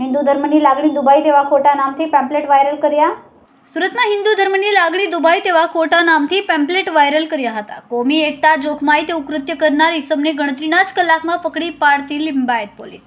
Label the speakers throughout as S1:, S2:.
S1: હિન્દુ ધર્મની લાગણી દુબાઈ તેવા ખોટા નામથી પેમ્પલેટ વાયરલ કર્યા? સુરતમાં હિન્દુ ધર્મની લાગણી દુબાઈ તેવા ખોટા નામથી પેમ્પલેટ વાયરલ કર્યા હતા. કોમી, એકતા, જોખમાઈ તેવું કૃત્ય કરનાર ઈસમને ગણતરીના જ કલાકમાં પકડી પાડતી લિંબાયત પોલીસ.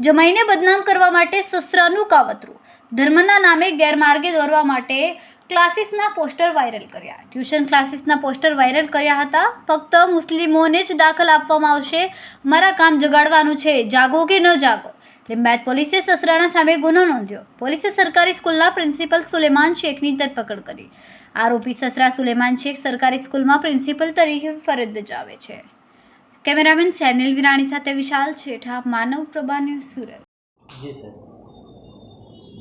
S1: જમાઈને બદનામ કરવા માટે સસરાનું કાવતરું. ધર્મના નામે ગેરમાર્ગે દોરવા માટે ક્લાસીસના પોસ્ટર વાયરલ કર્યા. ટ્યુશન ક્લાસીસના પોસ્ટર વાયરલ કર્યા હતા. ફક્ત મુસ્લિમોને જ દાખલ આપવામાં આવશે. મારા કામ જગાડવાનું છે. જાગો કે ન જાગો? લિંબાયત પોલીસે સસરાના સામે ગુનો નોંધ્યો. પોલીસે સરકારી સ્કૂલના પ્રિન્સિપલ સુલેમાન શેખની ધરપકડ કરી. આરોપી સસરા સુલેમાન શેખ સરકારી સ્કૂલમાં પ્રિન્સિપલ તરીકે ફરજ બજાવે છે. કેમેરામેન સેનિલ વિરાણી સાથે વિશાલ છેઠા, માનવ પ્રભા ન્યૂઝ સુરત.
S2: જી, સર.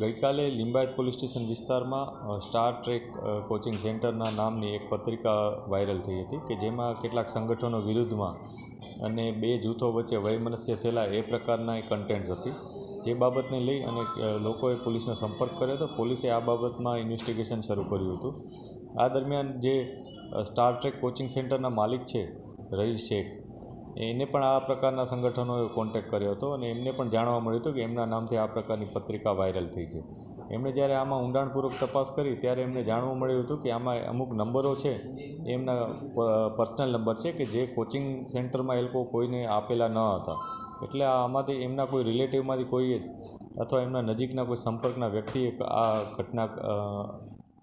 S3: ગઈકાલે લિંબાયત પોલીસ સ્ટેશન વિસ્તારમાં સ્ટાર ટ્રેક કોચિંગ સેન્ટરના નામની એક પત્રિકા વાયરલ થઈ હતી કે જેમાં કેટલાક સંગઠનો વિરુદ્ધમાં અને બે જૂથો વચ્ચે વૈમનસ્ય થયેલા એ પ્રકારના કન્ટેન્ટ્સ હતી. જે બાબતને લઈ અને લોકોએ પોલીસનો સંપર્ક કર્યો હતો. પોલીસે આ બાબતમાં ઇન્વેસ્ટિગેશન શરૂ કર્યું હતું. આ દરમિયાન જે સ્ટાર ટ્રેક કોચિંગ સેન્ટરના માલિક છે રહીશ શેખ એને પણ આ પ્રકારના સંગઠનોએ કોન્ટેક્ટ કર્યો હતો અને એમને પણ જાણવા મળ્યું હતું કે એમના નામથી આ પ્રકારની પત્રિકા વાયરલ થઈ છે. એમણે જ્યારે આમાં ઊંડાણપૂર્વક તપાસ કરી, ત્યારે એમને જાણવા મળ્યું હતું કે આમાં અમુક નંબરો છે, એમના પર્સનલ નંબર છે કે જે કોચિંગ સેન્ટરમાં એ લોકો કોઈને આપેલા ન હતા. એટલે આમાંથી એમના કોઈ રિલેટિવમાંથી કોઈએ જ અથવા એમના નજીકના કોઈ સંપર્કના વ્યક્તિએ આ ઘટના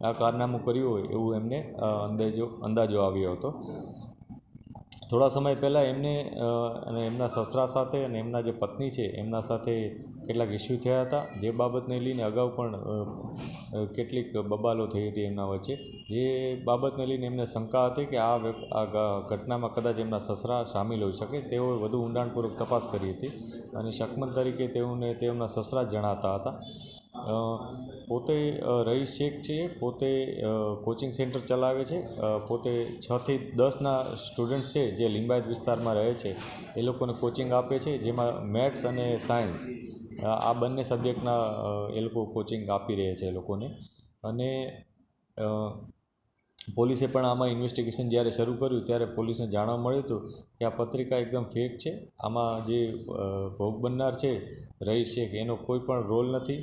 S3: આ કારનામું કર્યું હોય એવું એમને અંદાજો અંદાજો આવ્યો હતો. થોડા સમય પહેલાં એમને અને એમના સસરા સાથે અને એમના જે પત્ની છે, એમના સાથે કેટલાક ઇસ્યુ થયા હતા. જે બાબતને લઈને અગાઉ પણ કેટલીક બબાલો થઈ હતી એમના વચ્ચે. જે બાબતને લઈને એમને શંકા હતી કે આ ઘટનામાં કદાચ એમના સસરા સામેલ હોઈ શકે. તેઓએ વધુ ઊંડાણપૂર્વક તપાસ કરી હતી અને શકમન તરીકે તેઓને તેમના સસરા જણાતા હતા. પોતે રહીશ શેખ છે, પોતે કોચિંગ સેન્ટર ચલાવે છે પોતે છથી દસના સ્ટુડન્ટ્સ છે, જે લિંબાયત વિસ્તારમાં રહે છે, એ લોકોને કોચિંગ આપે છે, જેમાં મેથ્સ અને સાયન્સ આ બંને સબ્જેક્ટના એ લોકો કોચિંગ આપી રહ્યા છે એ લોકોને. અને પોલીસે પણ આમાં ઇન્વેસ્ટિગેશન જ્યારે શરૂ કર્યું, ત્યારે પોલીસને જાણવા મળ્યું હતું કે આ પત્રિકા એકદમ ફેક છે. આમાં જે ભોગ બનનાર છે રહીશ શેખ, એનો કોઈ પણ રોલ નથી.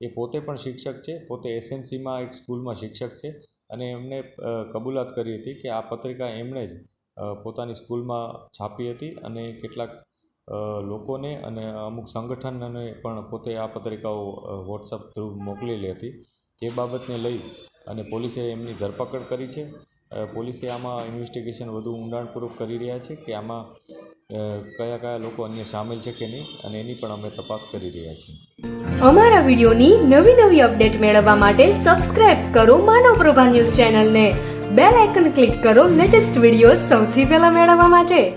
S3: એ પોતે પણ શિક્ષક છે, પોતે એસએમસીમાં એક સ્કૂલમાં શિક્ષક છે અને એમને કબૂલાત કરી હતી કે આ પત્રિકા એમણે જ પોતાની સ્કૂલમાં છાપી હતી અને કેટલાક લોકોને અને અમુક સંગઠનને પણ પોતે આ પત્રિકાઓ વોટ્સઅપ થ્રુ મોકલેલી હતી જે બાબતને લઈ અને પોલીસે એમની ધરપકડ કરી છે. પોલીસે આમાં ઇન્વેસ્ટિગેશન વધુ ઊંડાણપૂર્વક કરી રહ્યા છે કે આમાં કયા કયા લોકો અન્ય સામેલ છે કે નહીં અને એની પણ અમે તપાસ કરી રહ્યા છીએ.
S4: અમારા વિડિયોની નવી નવી અપડેટ મેળવવા માટે સબસ્ક્રાઇબ કરો માનવ પ્રભા ન્યૂઝ ચેનલને. બેલ આઇકન ક્લિક કરો લેટેસ્ટ વીડિયો સૌથી પહેલા મેળવવા માટે.